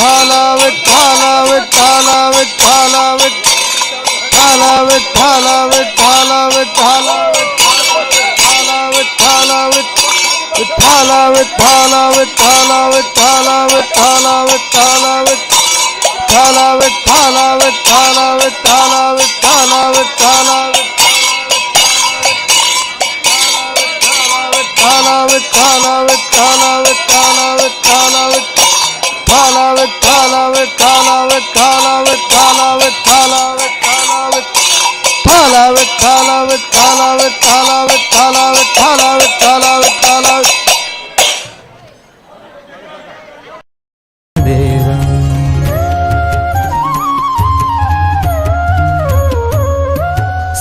Vithala Vithala Vithala Vithala Vithala Vithala Vithala Vithala Vithala Vithala Vithala Vithala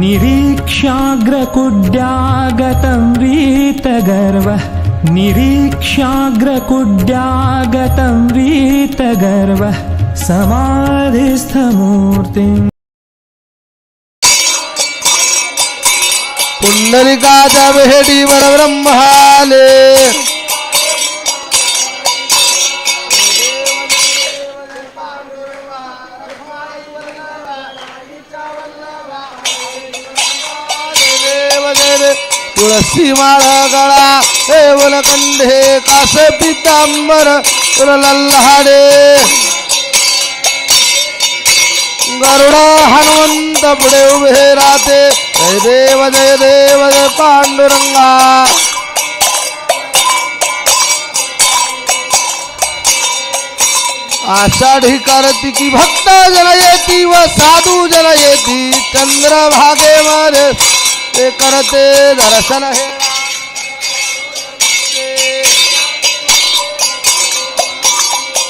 निरीक्ष्याग्रकुड्यागतं रीतगर्वः निरीक्ष्याग्रकुड्यागतं रीतगर्वः समाधिस्थमूर्तिम् पुण्डलिकादवहेडि वरब्रह्माले तुळसी माळ गळा देवन कंढे कास पितांबर लल्हाडे गरुडा हनुमंत पुढे उभे राहते. जय देव जय देव, जय पांडुरंगा. आषाढी कार्तिकी भक्त जन येती व साधू जन येती. चंद्रभागे मध्ये ते करते दर्शन हे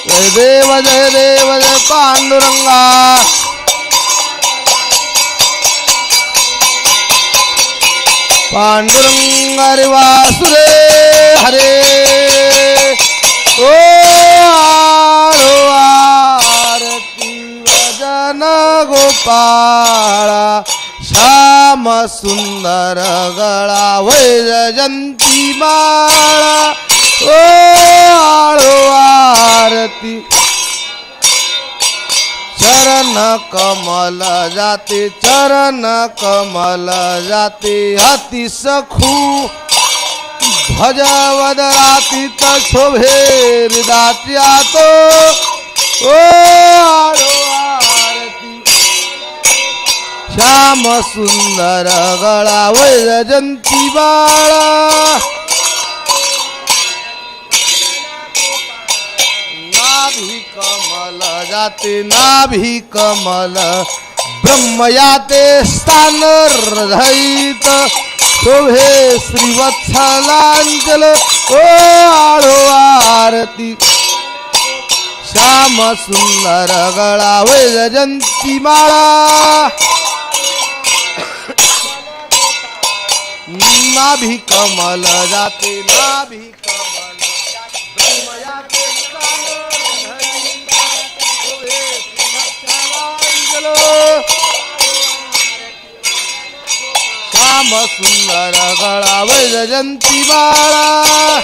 जय देव जय देव जय पांडुरंगा. पांडुरंगारी वासुदे हरे. ओ आरती वजन गोपाळा. श्याम सुंदर गळा वैजयंती माळा ओ आळो आरती चरण कमल जाते चरण कमल जाते अति सखू भजवदरातीत शोभे हृदाच्या तो ओ आरो श्याम सुंदर गळा वैजंती बाळा नाभी कमल जाते नाभी कमल ब्रह्मयाते स्थान हृदयित शोभे श्रीवत्सलांजल ओ आळो आरती श्याम सुंदर गळा वैजंती माळा नाभी कमल जाते नाभी कमल हो, श्याम सुंदर गळा वैजयंती बाळा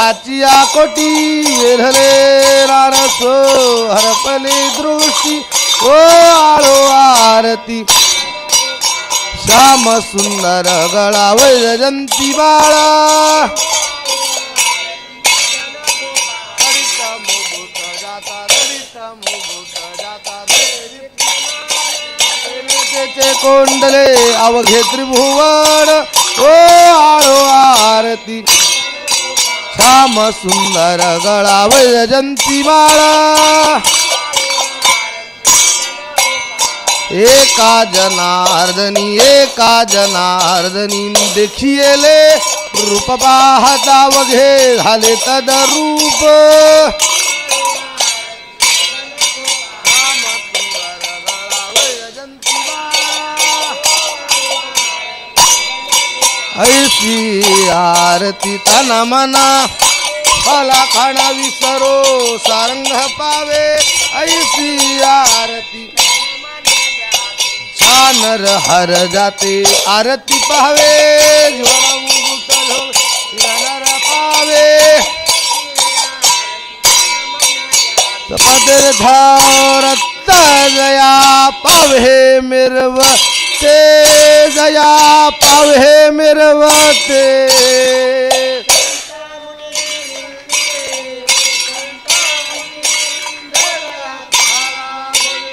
हाचिया कोटी वेधले रारसो हरपले दृष्टी ओ आळो आरती. श्याम सुंदर गळा वैजयंती बाळा. कोंडले अवघे त्रिभुवन. ओ आळो आरती. श्याम सुंदर गळा वैजयंती माळा एका जनार्दनी एका जनार्दनी देखिएले रूप पाहता वघे झाले तद रूप ऐशी आरती तना मना. फला खाणा विसरो सारंग पावे. ऐशी आरती. छानर हर जाते आरती पावे. पावे. सपदर धारत जया पावे मिरव. ते जया पावे मिरवते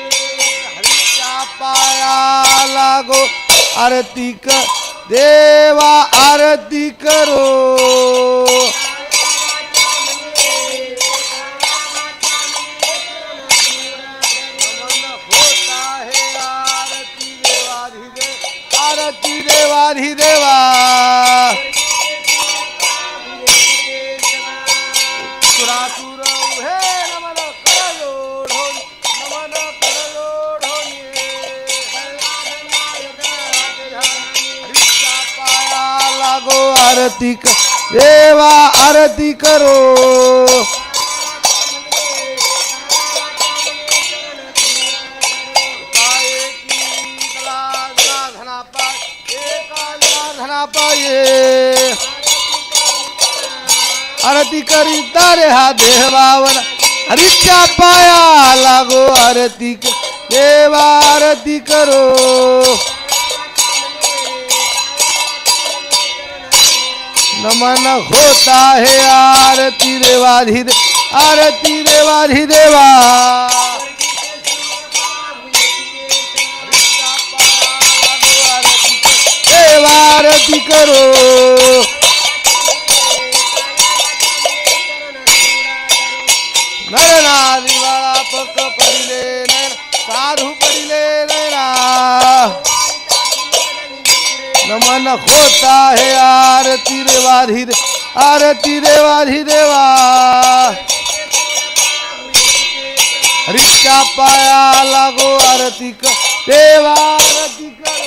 हरीच्या पाया लागो आरती कर देवा आरती करो। देवाधिदेव आरती देवाधिदेवा सुरासुर उभे नमन करलो ढोल नमन करलो हरीच्या पाया लागो आरती क देवा आरती करो. आरती करी तारे हा देवावर हरिचा पाया लागो आरती देवा आरती करो. नमन होता है आरती देवाधि आरती रेवाधि देवा देवारती करो। नर नारी नमन होता है आरती देवाधी आरती देवाधी देवा हरीच्या पाया लागो आरती क देवा आरती करो।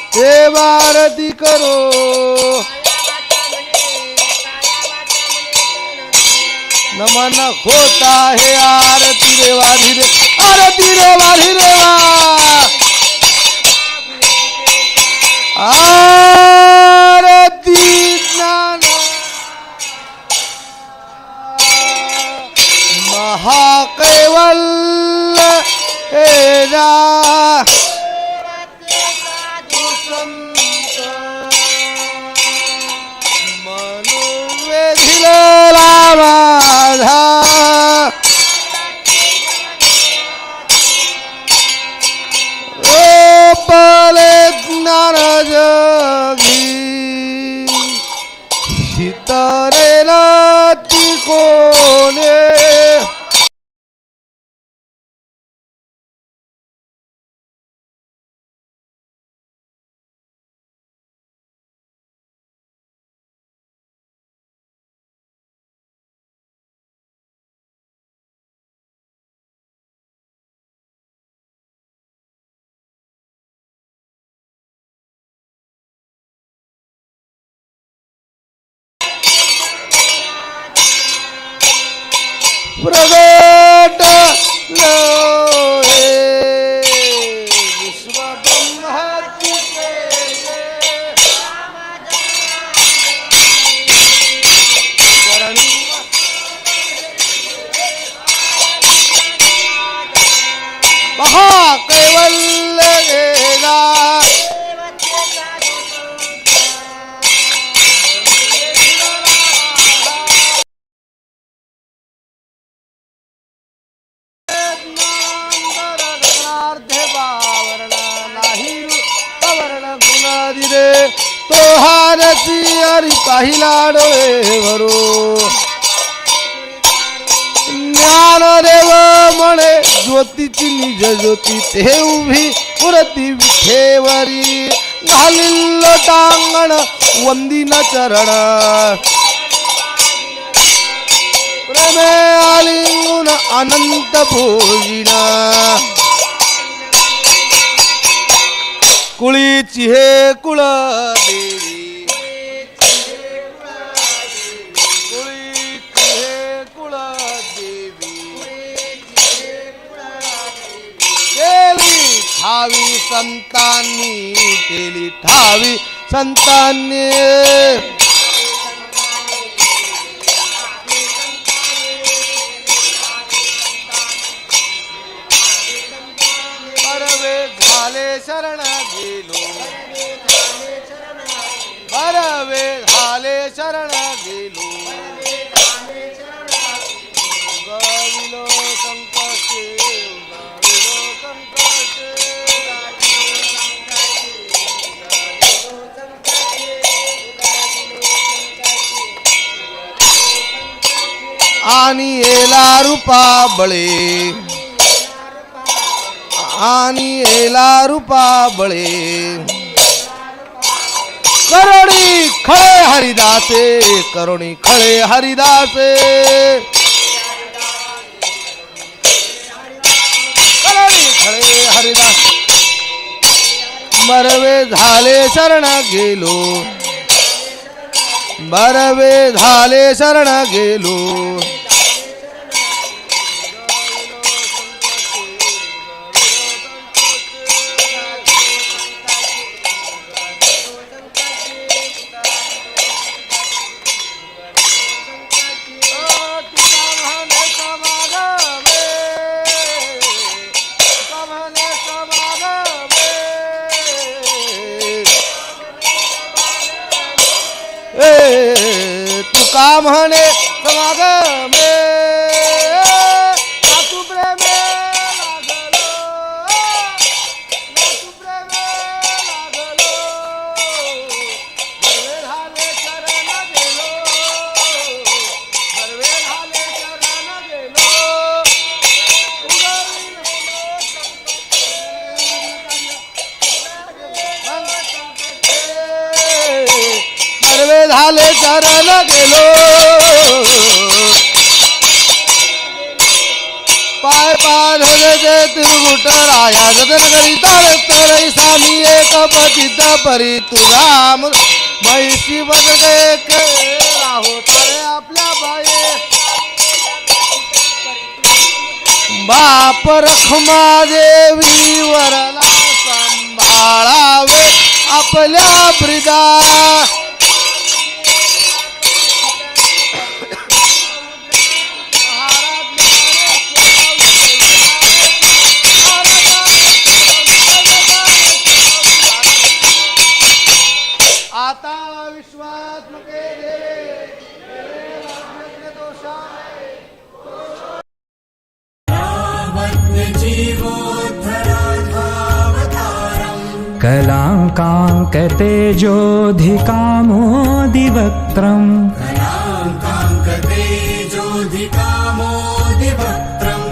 हे आरती करो. नमन होता है आरती देवा धीरे. आरती देवा धीरे आ. Brasil! हारती पाहिला डोळे भरो ज्ञानदेव म्हणे ज्योतीची निज ज्योती ते उभी पुरती विठेवरी घालिल टांगण वंदिन चरण. प्रेमे आलिंगुन अनंत भोजिना. कुळीची हे कुळ देवी. ठावी संतांनी केली ठावी. संतांनी परवे झाले शरण गेलो. परवे झाले शरण गेलो. आणि येला रूपा बळे. आणि येला रूपा बळे. करोणी खळे हरिदासे करोणी खळे हरिदासे. करोणी खळे हरिदास. मरवे झाले शरण गेलो. मरवे झाले शरण गेलो. शरण गेलो. पाय पाल जे तिरगुट राया जतन करीता रक्त सामी एक पतित परी. तुझा मुर- म्हैसी बन एक. राहो तारे आपल्या बाई बाप रखमा देवी वरला सांभाळावे आपल्या ब्रिदा. कलाङ्काङ्कतेजोधिकामोदिवक्त्रम् कलाकाङ्कते जोधिकामोदिवक्त्रम्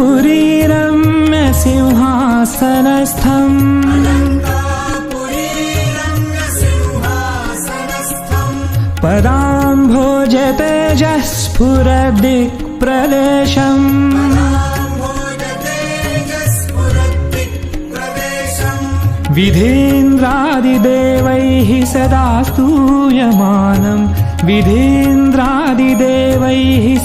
अलङ्कारपुरीरम्य सिंहासनस्थम् पदाम्भोजतेजः स्फुरदिक्प्रदेशम् विधीन्द्रादिदेवैः सदा स्तूयमानं विधीन्द्रादिदेवैः स